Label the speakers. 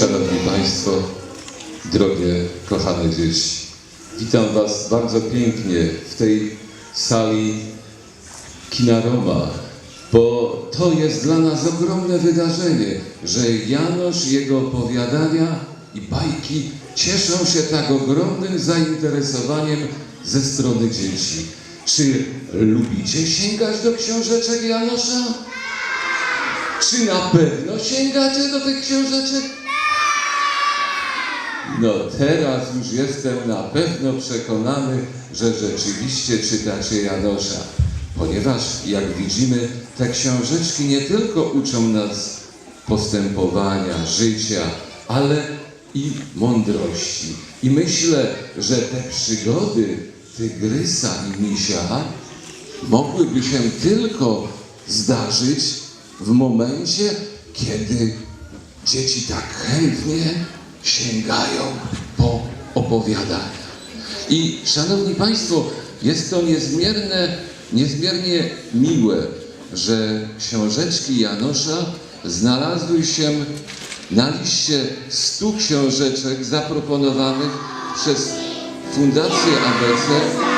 Speaker 1: Szanowni Państwo, drogie, kochane dzieci, witam Was bardzo pięknie w tej sali Kina Roma, bo to jest dla nas ogromne wydarzenie, że Janosz, jego opowiadania i bajki cieszą się tak ogromnym zainteresowaniem ze strony dzieci. Czy lubicie sięgać do książeczek Janosza? Czy na pewno sięgacie do tych książeczek? No teraz już jestem na pewno przekonany, że rzeczywiście czytacie Janosza, ponieważ jak widzimy, te książeczki nie tylko uczą nas postępowania, życia, ale i mądrości. I myślę, że te przygody tygrysa i misia mogłyby się tylko zdarzyć w momencie, kiedy dzieci tak chętnie sięgają po opowiadania. I szanowni Państwo, jest to niezmierne, niezmiernie miłe, że książeczki Janosza znalazły się na liście 100 książeczek zaproponowanych przez Fundację ABC